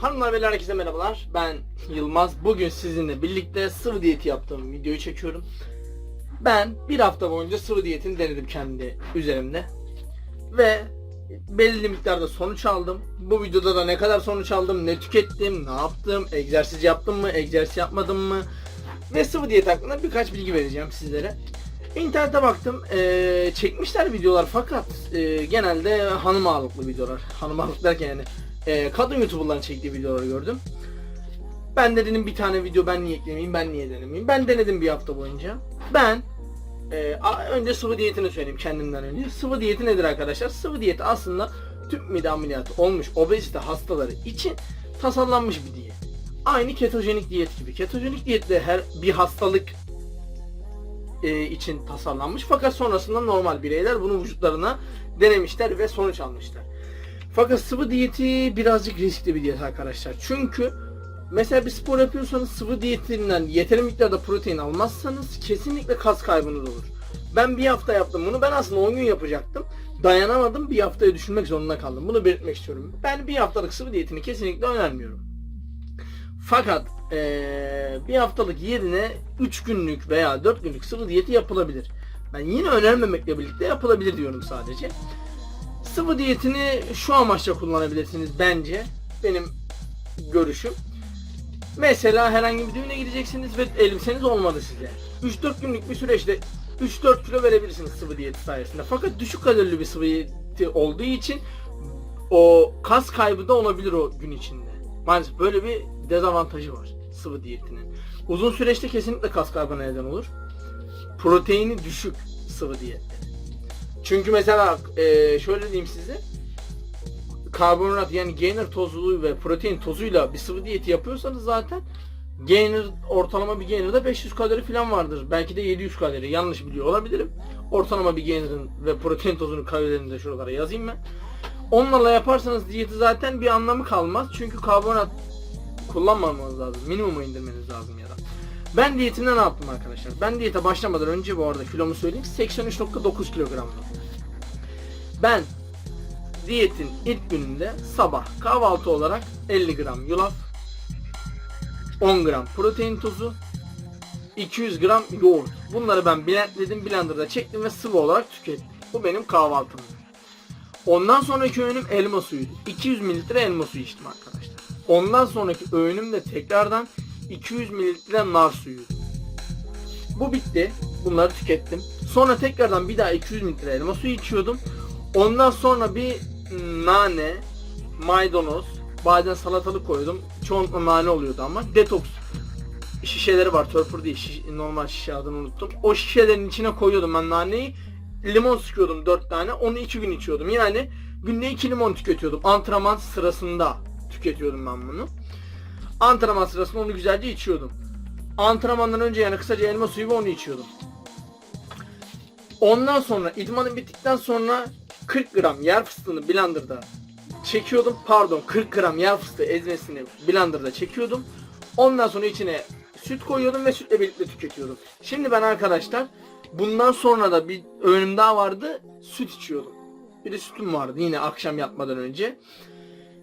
Hanımlar beyler herkese merhabalar. Ben Yılmaz. Bugün sizinle birlikte sıvı diyeti yaptığım videoyu çekiyorum. Ben bir hafta boyunca sıvı diyetini denedim kendi üzerimde. Ve belirli miktarda sonuç aldım. Bu videoda da ne kadar sonuç aldım, ne tükettim, ne yaptım, egzersiz yaptım mı, egzersiz yapmadım mı ve sıvı diyet hakkında birkaç bilgi vereceğim sizlere. İnternete baktım, eee, çekmişler videolar fakat eee, genelde hanım ağırlıklı videolar. Hanım ağırlıklı derken yani eee, kadın youtuberların çektiği videoları gördüm. Ben de dedim bir tane video ben niye eklemeyeyim, ben niye denemeyeyim. Ben denedim bir hafta boyunca. Ben a- önce sıvı diyetini söyleyeyim kendimden önce. Sıvı diyeti nedir arkadaşlar? Sıvı diyeti aslında tüp mide ameliyatı olmuş obezite hastaları için tasarlanmış bir diyet. Aynı ketojenik diyet gibi. Ketojenik diyet de her bir hastalık e, için tasarlanmış. Fakat sonrasında normal bireyler bunu vücutlarına denemişler ve sonuç almışlar. Fakat sıvı diyeti birazcık riskli bir diyet arkadaşlar. Çünkü mesela bir spor yapıyorsanız sıvı diyetinden yeteri miktarda protein almazsanız kesinlikle kas kaybınız olur. Ben bir hafta yaptım bunu. Ben aslında 10 gün yapacaktım. Dayanamadım. Bir haftaya düşünmek zorunda kaldım. Bunu belirtmek istiyorum. Ben bir haftalık sıvı diyetini kesinlikle önermiyorum. Fakat eee, bir haftalık yerine 3 günlük veya 4 günlük sıvı diyeti yapılabilir. Ben yine önermemekle birlikte yapılabilir diyorum sadece. Sıvı diyetini şu amaçla kullanabilirsiniz bence. Benim görüşüm. Mesela herhangi bir düğüne gideceksiniz ve elbiseniz olmadı size. 3-4 günlük bir süreçte 3-4 kilo verebilirsiniz sıvı diyeti sayesinde. Fakat düşük kalorili bir sıvı diyeti olduğu için o kas kaybı da olabilir o gün içinde. Maalesef böyle bir dezavantajı var sıvı diyetinin. Uzun süreçte kesinlikle kas kaybına neden olur. Proteini düşük sıvı diyette. Çünkü mesela eee, şöyle diyeyim size karbonhidrat yani gainer tozu ve protein tozuyla bir sıvı diyeti yapıyorsanız zaten gainer ortalama bir gainer'da 500 kalori falan vardır. Belki de 700 kalori. Yanlış biliyor olabilirim. Ortalama bir gainer'ın ve protein tozunun kalorilerini de şuralara yazayım ben. Onlarla yaparsanız diyeti zaten bir anlamı kalmaz. Çünkü karbonhidrat kullanmamanız lazım. Minimuma indirmeniz lazım ya da. Ben diyetimde ne yaptım arkadaşlar? Ben diyete başlamadan önce bu arada kilomu söyleyeyim. 83.9 kilogramdım. Ben diyetin ilk gününde sabah kahvaltı olarak 50 gram yulaf, 10 gram protein tozu, 200 gram yoğurt. Bunları ben blendledim, blenderda çektim ve sıvı olarak tükettim. Bu benim kahvaltım. Ondan sonraki öğünüm elma suyuydu. 200 mililitre elma suyu içtim arkadaşlar. Ondan sonraki öğünüm de tekrardan 200 mililitre nar suyuydu. Bu bitti. Bunları tükettim. Sonra tekrardan bir daha 200 mililitre elma suyu içiyordum. Ondan sonra bir nane, maydanoz, bazen salatalık koydum. Çoğunlukla nane oluyordu ama detoks şişeleri var. Törpür değil. şiş- normal şişe adını unuttum. O şişelerin içine koyuyordum ben naneyi. Limon sıkıyordum 4 tane. Onu 2 gün içiyordum. Yani günde 2 limon tüketiyordum. Antrenman sırasında tüketiyordum ben bunu. Antrenman sırasında onu güzelce içiyordum. Antrenmandan önce yani kısaca elma suyu ve onu içiyordum. Ondan sonra idmanım bittikten sonra 40 gram yer fıstığını blenderda çekiyordum. Pardon 40 gram yer fıstığı ezmesini blenderda çekiyordum. Ondan sonra içine süt koyuyordum ve sütle birlikte tüketiyordum. Şimdi ben arkadaşlar bundan sonra da bir öğünüm daha vardı. Süt içiyordum. Bir de sütüm vardı yine akşam yatmadan önce.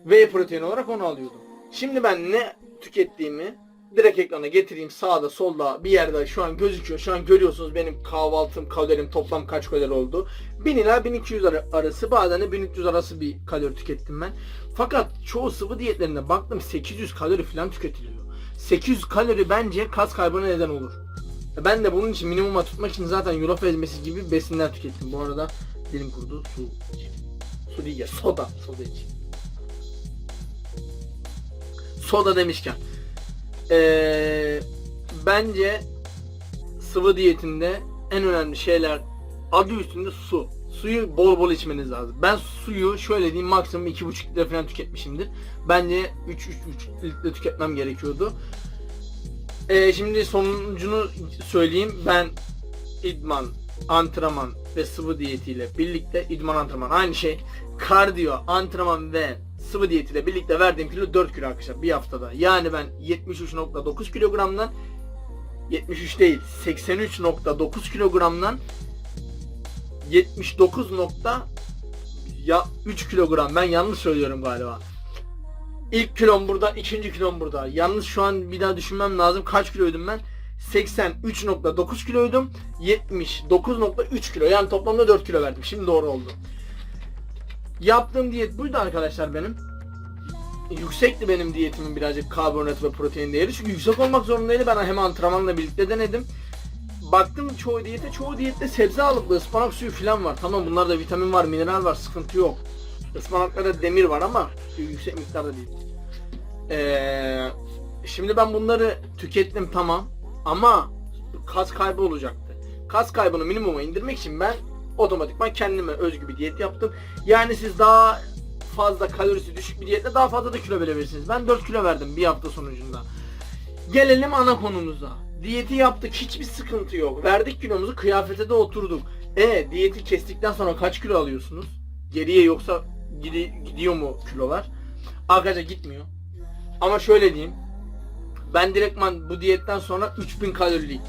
Whey protein olarak onu alıyordum. Şimdi ben ne tükettiğimi direkt ekrana getireyim sağda solda bir yerde şu an gözüküyor. Şu an görüyorsunuz benim kahvaltım kalorim toplam kaç kalori oldu. 1000 ila 1200 ar- arası bazen de 1300 arası bir kalori tükettim ben. Fakat çoğu sıvı diyetlerinde baktım 800 kalori falan tüketiliyor. 800 kalori bence kas kaybına neden olur. E Ben de bunun için minimuma tutmak için zaten yulaf ezmesi gibi besinler tükettim. Bu arada dilim kurudu su. Su değil ya soda. Soda içeyim. Soda demişken. Ee, bence sıvı diyetinde en önemli şeyler adı üstünde su. Suyu bol bol içmeniz lazım. Ben suyu şöyle diyeyim maksimum 2,5 litre falan tüketmişimdir. Bence 3-3,5 litre tüketmem gerekiyordu. Ee, şimdi sonucunu söyleyeyim. Ben idman, antrenman ve sıvı diyetiyle birlikte idman antrenman aynı şey. Kardiyo, antrenman ve sıvı diyetiyle birlikte verdiğim kilo 4 kilo arkadaşlar bir haftada. Yani ben 73.9 kilogramdan 73 değil 83.9 kilogramdan 79 nokta ya 3 kilogram ben yanlış söylüyorum galiba. İlk kilom burada, ikinci kilom burada. Yalnız şu an bir daha düşünmem lazım. Kaç kiloydum ben? 83.9 kiloydum. 79.3 kilo. Yani toplamda 4 kilo verdim. Şimdi doğru oldu. Yaptığım diyet buydu arkadaşlar benim. Yüksekti benim diyetimin birazcık karbonhidrat ve protein değeri. Çünkü yüksek olmak zorundaydı. Ben hem antrenmanla birlikte denedim. Baktım çoğu diyete, çoğu diyette sebze ağırlıklı ıspanak suyu falan var. Tamam bunlarda vitamin var, mineral var, sıkıntı yok. Ispanaklarda demir var ama yüksek miktarda değil. Ee, şimdi ben bunları tükettim tamam ama kas kaybı olacaktı. Kas kaybını minimuma indirmek için ben otomatikman kendime özgü bir diyet yaptım. Yani siz daha fazla kalorisi düşük bir diyetle daha fazla da kilo verebilirsiniz. Ben 4 kilo verdim bir hafta sonucunda. Gelelim ana konumuza. Diyeti yaptık hiçbir sıkıntı yok. Verdik kilomuzu kıyafete de oturduk. E diyeti kestikten sonra kaç kilo alıyorsunuz? Geriye yoksa gidi- gidiyor mu kilolar? Arkadaşlar gitmiyor. Ama şöyle diyeyim. Ben direktman bu diyetten sonra 3000 kalorilik.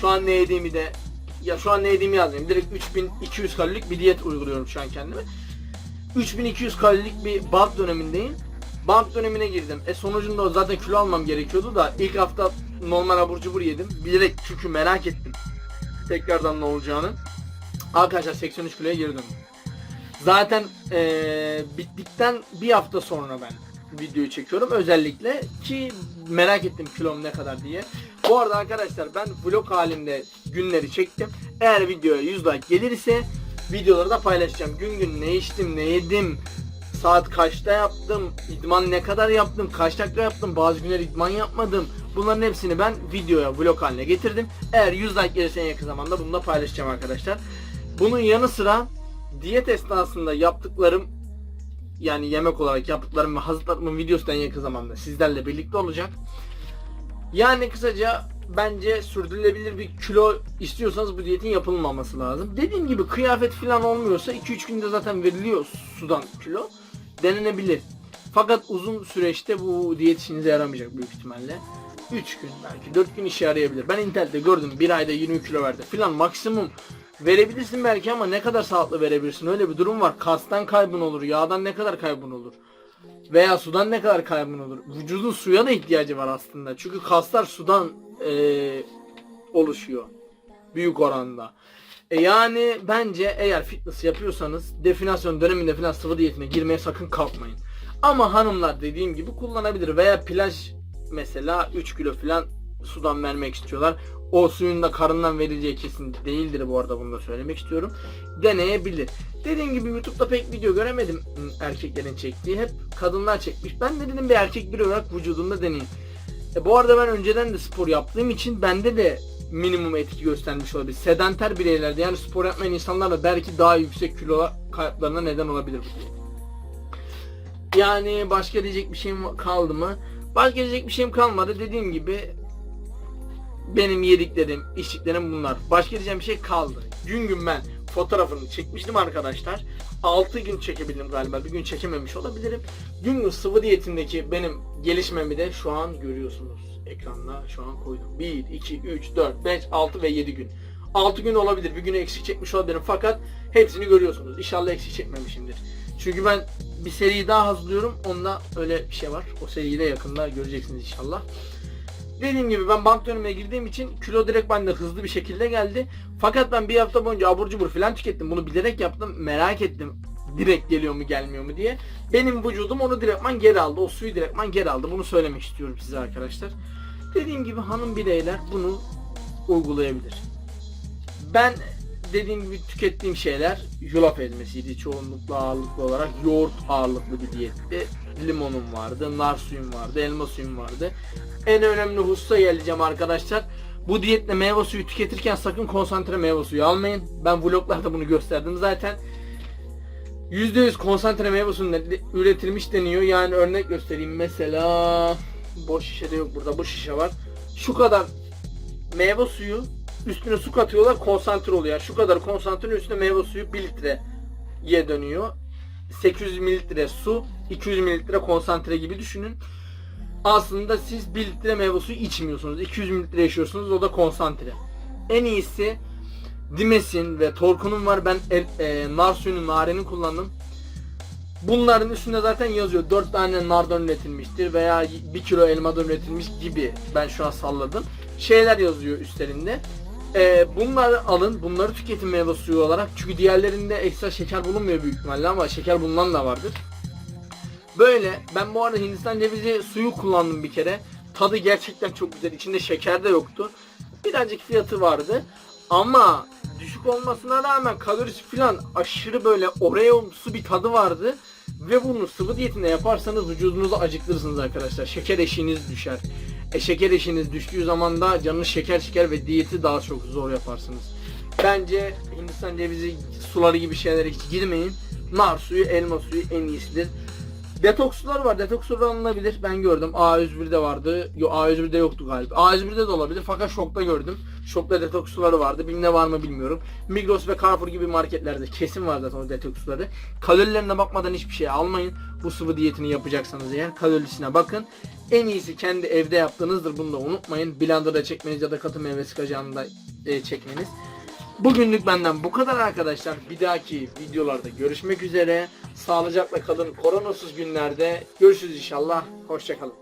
Şu an ne yediğimi de ya şu an ne yediğimi yazmayayım. Direkt 3200 kalorilik bir diyet uyguluyorum şu an kendime. 3200 kalorilik bir bulk dönemindeyim. Bulk dönemine girdim. E sonucunda zaten kilo almam gerekiyordu da ilk hafta normal abur cubur yedim. Bilerek çünkü merak ettim. Tekrardan ne olacağını. Arkadaşlar 83 kiloya geri döndüm. Zaten eee, bittikten bir hafta sonra ben videoyu çekiyorum özellikle ki merak ettim kilom ne kadar diye. Bu arada arkadaşlar ben vlog halinde günleri çektim. Eğer videoya 100 like gelirse videoları da paylaşacağım. Gün gün ne içtim, ne yedim, saat kaçta yaptım, idman ne kadar yaptım, kaç dakika yaptım, bazı günler idman yapmadım. Bunların hepsini ben videoya, vlog haline getirdim. Eğer 100 like gelirse en yakın zamanda bunu da paylaşacağım arkadaşlar. Bunun yanı sıra diyet esnasında yaptıklarım yani yemek olarak yaptıklarım ve hazırladığım videosu da en yakın zamanda sizlerle birlikte olacak. Yani kısaca bence sürdürülebilir bir kilo istiyorsanız bu diyetin yapılmaması lazım. Dediğim gibi kıyafet falan olmuyorsa 2-3 günde zaten veriliyor sudan kilo. Denenebilir. Fakat uzun süreçte bu diyet işinize yaramayacak büyük ihtimalle. 3 gün belki 4 gün işe yarayabilir. Ben internette gördüm bir ayda 20 kilo verdi filan maksimum verebilirsin belki ama ne kadar sağlıklı verebilirsin öyle bir durum var. Kastan kaybın olur, yağdan ne kadar kaybın olur veya sudan ne kadar kaybın olur. Vücudun suya da ihtiyacı var aslında. Çünkü kaslar sudan eee, oluşuyor. Büyük oranda. E yani bence eğer fitness yapıyorsanız definasyon döneminde falan sıvı diyetine girmeye sakın kalkmayın. Ama hanımlar dediğim gibi kullanabilir veya plaj mesela 3 kilo falan sudan vermek istiyorlar. O suyun da karından verileceği kesin değildir bu arada bunu da söylemek istiyorum. Deneyebilir. Dediğim gibi YouTube'da pek video göremedim erkeklerin çektiği. Hep kadınlar çekmiş. Ben de dedim bir erkek biri olarak vücudumda deneyeyim. E, bu arada ben önceden de spor yaptığım için bende de minimum etki göstermiş olabilir. Sedanter bireylerde yani spor yapmayan insanlarla belki daha yüksek kilo kayıplarına neden olabilir bu. Yani başka diyecek bir şeyim kaldı mı? Başka diyecek bir şeyim kalmadı. Dediğim gibi benim yediklerim, içtiklerim bunlar. Başka diyeceğim bir şey kaldı. Gün gün ben fotoğrafını çekmiştim arkadaşlar. 6 gün çekebildim galiba. Bir gün çekememiş olabilirim. Gün gün sıvı diyetindeki benim gelişmemi de şu an görüyorsunuz. Ekranda şu an koydum. 1, 2, 3, 4, 5, 6 ve 7 gün. 6 gün olabilir. Bir günü eksik çekmiş olabilirim. Fakat hepsini görüyorsunuz. İnşallah eksik çekmemişimdir. Çünkü ben bir seri daha hazırlıyorum. Onda öyle bir şey var. O seriyi de yakında göreceksiniz inşallah. Dediğim gibi ben bank dönemine girdiğim için kilo direkt bende hızlı bir şekilde geldi. Fakat ben bir hafta boyunca abur cubur falan tükettim. Bunu bilerek yaptım. Merak ettim. Direkt geliyor mu gelmiyor mu diye. Benim vücudum onu direktman geri aldı. O suyu direktman geri aldı. Bunu söylemek istiyorum size arkadaşlar. Dediğim gibi hanım bireyler bunu uygulayabilir. Ben dediğim gibi tükettiğim şeyler yulaf ezmesiydi çoğunlukla ağırlıklı olarak yoğurt ağırlıklı bir diyetti. Limonum vardı, nar suyum vardı, elma suyum vardı. En önemli hususa geleceğim arkadaşlar. Bu diyetle meyve suyu tüketirken sakın konsantre meyve suyu almayın. Ben vloglarda bunu gösterdim zaten. %100 konsantre meyve suyu üretilmiş deniyor. Yani örnek göstereyim. Mesela boş şişede yok burada. Bu şişe var. Şu kadar meyve suyu üstüne su katıyorlar konsantre oluyor. Şu kadar konsantre üstüne meyve suyu 1 litreye dönüyor. 800 mililitre su, 200 mililitre konsantre gibi düşünün. Aslında siz 1 litre meyve suyu içmiyorsunuz. 200 mililitre yaşıyorsunuz. O da konsantre. En iyisi Dimes'in ve Torku'nun var. Ben el, e, nar suyunu, narenin kullandım. Bunların üstünde zaten yazıyor 4 tane nardan üretilmiştir veya 1 kilo elmadan üretilmiş gibi ben şu an salladım. Şeyler yazıyor üstlerinde. Ee, bunları alın, bunları tüketin meyve suyu olarak. Çünkü diğerlerinde ekstra şeker bulunmuyor büyük ihtimalle ama şeker bulunan da vardır. Böyle ben bu arada Hindistan cevizi suyu kullandım bir kere. Tadı gerçekten çok güzel. İçinde şeker de yoktu. Birazcık fiyatı vardı. Ama düşük olmasına rağmen kalorisi falan aşırı böyle oreomsu bir tadı vardı. Ve bunu sıvı diyetinde yaparsanız vücudunuzu acıktırsınız arkadaşlar. Şeker eşiğiniz düşer. E şeker eşiğiniz düştüğü zaman da canınız şeker şeker ve diyeti daha çok zor yaparsınız. Bence Hindistan cevizi suları gibi şeylere hiç girmeyin. Nar suyu, elma suyu en iyisidir. Detokslar var. Detokslar alınabilir. Ben gördüm. A101'de vardı. Yo A101'de yoktu galiba. A101'de de olabilir fakat Şok'ta gördüm. Şok'ta detoksları vardı. Bim'de var mı bilmiyorum. Migros ve Carrefour gibi marketlerde kesin var zaten o detoksları. Kalorilerine bakmadan hiçbir şey almayın. Bu sıvı diyetini yapacaksanız eğer kalorisine bakın. En iyisi kendi evde yaptığınızdır. Bunu da unutmayın. Blender'da çekmeniz ya da katı meyve sıkacağında e, çekmeniz. Bugünlük benden bu kadar arkadaşlar. Bir dahaki videolarda görüşmek üzere. Sağlıcakla kalın. Koronasız günlerde görüşürüz inşallah. Hoşçakalın.